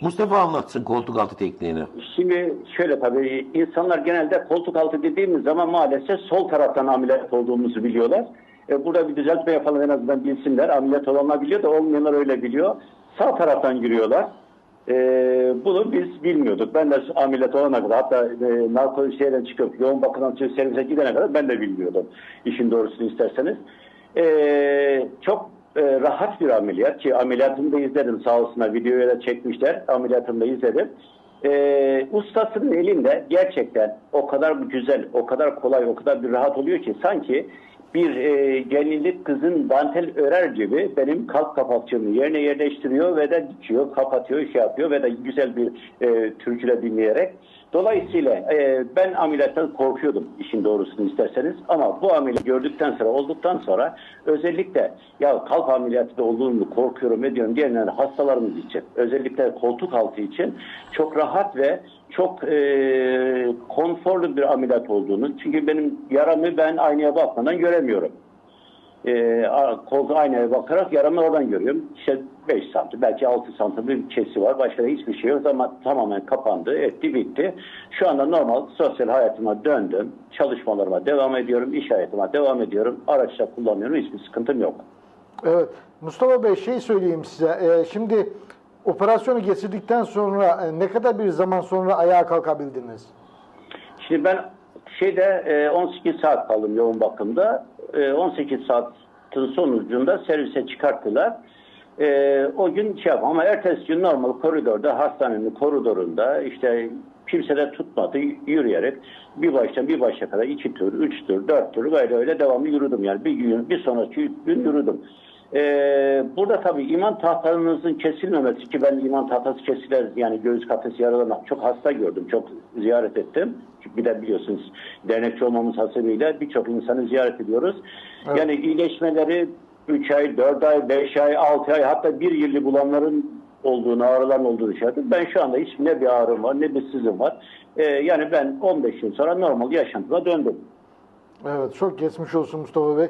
Mustafa anlatsın koltuk altı tekniğini. Şimdi şöyle tabii insanlar genelde koltuk altı dediğimiz zaman maalesef sol taraftan ameliyat olduğumuzu biliyorlar. E, burada bir düzeltme yapalım en azından bilsinler. Ameliyat olanlar biliyor da olmayanlar öyle biliyor. Sağ taraftan giriyorlar. E, bunu biz bilmiyorduk. Ben de ameliyat olana kadar hatta e, narkoz şeyden çıkıp yoğun bakımdan servise gidene kadar ben de bilmiyordum. İşin doğrusunu isterseniz. E, çok e, rahat bir ameliyat ki ameliyatını da izledim sağ olsunlar videoya da çekmişler. Ameliyatını da izledim. E, ustasının elinde gerçekten o kadar güzel, o kadar kolay, o kadar bir rahat oluyor ki sanki bir e, gelinlik kızın dantel örer gibi benim kalp kapakçığımı yerine yerleştiriyor ve de dikiyor, kapatıyor, şey yapıyor ve de güzel bir e, türküle dinleyerek. Dolayısıyla e, ben ameliyattan korkuyordum işin doğrusunu isterseniz. Ama bu ameliyat gördükten sonra olduktan sonra özellikle ya kalp ameliyatı da olduğunu korkuyorum ediyorum. diyenler hastalarımız için özellikle koltuk altı için çok rahat ve çok e, konforlu bir ameliyat olduğunu çünkü benim yaramı ben aynaya bakmadan göremiyorum e, koltuğa aynaya bakarak yaramı oradan görüyorum. İşte 5 santim belki 6 santim bir kesi var. Başka da hiçbir şey yok ama tamamen kapandı, etti, bitti. Şu anda normal sosyal hayatıma döndüm. Çalışmalarıma devam ediyorum. iş hayatıma devam ediyorum. Araçla kullanıyorum. Hiçbir sıkıntım yok. Evet. Mustafa Bey şey söyleyeyim size. Ee, şimdi operasyonu geçirdikten sonra e, ne kadar bir zaman sonra ayağa kalkabildiniz? Şimdi ben şeyde e, 18 saat kaldım yoğun bakımda. E, 18 saatin sonucunda servise çıkarttılar. E, o gün şey yapmam ama ertesi gün normal koridorda hastanenin koridorunda işte kimse de tutmadı yürüyerek bir baştan bir başa kadar iki tur, üç tur, dört tur böyle öyle devamlı yürüdüm yani bir gün bir sonraki gün yürüdüm. Ee, burada tabii iman tahtanızın kesilmemesi ki ben iman tahtası kesiler yani göğüs kafesi yaralanan çok hasta gördüm. Çok ziyaret ettim. Çünkü bir de biliyorsunuz dernekçi olmamız hasebiyle birçok insanı ziyaret ediyoruz. Evet. Yani iyileşmeleri 3 ay, 4 ay, 5 ay, 6 ay hatta bir yıllı bulanların olduğunu, ağrıların olduğunu düşünüyorum. Ben şu anda hiç ne bir ağrım var ne bir sızım var. Ee, yani ben 15 yıl sonra normal yaşantıma döndüm. Evet, çok geçmiş olsun Mustafa Bey.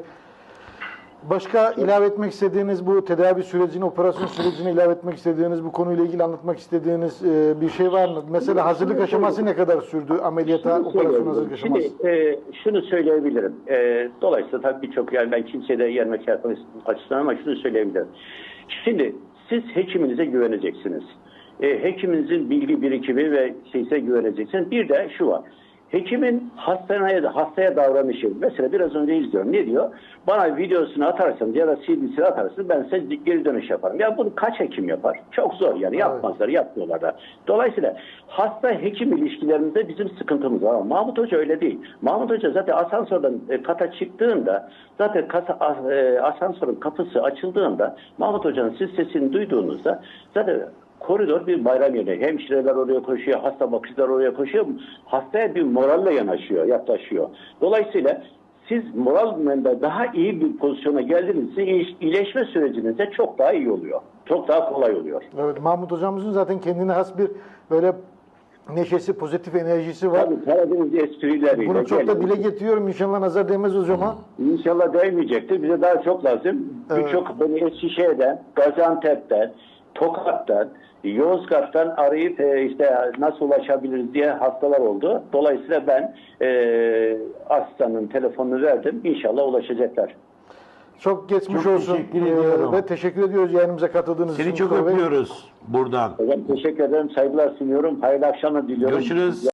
Başka ilave etmek istediğiniz bu tedavi sürecini, operasyon sürecini ilave etmek istediğiniz, bu konuyla ilgili anlatmak istediğiniz e, bir şey var mı? Mesela hazırlık aşaması ne kadar sürdü ameliyata, operasyon hazırlık aşaması? Şimdi e, şunu söyleyebilirim. E, dolayısıyla tabii birçok yani ben kimseye de yermek yapmak açısından ama şunu söyleyebilirim. Şimdi siz hekiminize güveneceksiniz. E, hekiminizin bilgi birikimi ve şeyse güveneceksiniz. Bir de şu var. Hekimin hastaneye hastaya davranışı. Mesela biraz önce izliyorum. Ne diyor? Bana videosunu atarsanız ya da CD'sini atarsanız ben size geri dönüş yaparım. Ya bunu kaç hekim yapar? Çok zor yani. Yapmazlar, yapmıyorlar da. Dolayısıyla hasta hekim ilişkilerimizde bizim sıkıntımız var. Ama Mahmut Hoca öyle değil. Mahmut Hoca zaten asansörden e, kata çıktığında zaten kasa, as- e, asansörün kapısı açıldığında Mahmut Hoca'nın siz sesini duyduğunuzda zaten koridor bir bayram yeri. Hemşireler oraya koşuyor, hasta bakıcılar oraya koşuyor. Hastaya bir moralle yanaşıyor, yaklaşıyor. Dolayısıyla siz moral yönde daha iyi bir pozisyona geldiğinizde iyileş- iyileşme sürecinizde çok daha iyi oluyor. Çok daha kolay oluyor. Evet, Mahmut hocamızın zaten kendine has bir böyle neşesi, pozitif enerjisi var. Tabii Karadeniz esprileriyle. Bunu çok da dile getiriyorum. İnşallah nazar değmez hocama. İnşallah değmeyecektir. Bize daha çok lazım. Evet. Birçok beni Eskişehir'den, Gaziantep'ten, Tokat'tan, Yozgat'tan arayıp e, işte nasıl ulaşabiliriz diye hastalar oldu. Dolayısıyla ben e, asistanın telefonunu verdim. İnşallah ulaşacaklar. Çok geçmiş Çok olsun. teşekkür Ee, ediyorum. ve teşekkür ediyoruz yayınımıza katıldığınız için. Seni çok öpüyoruz buradan. Hocam teşekkür ederim. Saygılar sunuyorum. Hayırlı akşamlar diliyorum. Görüşürüz.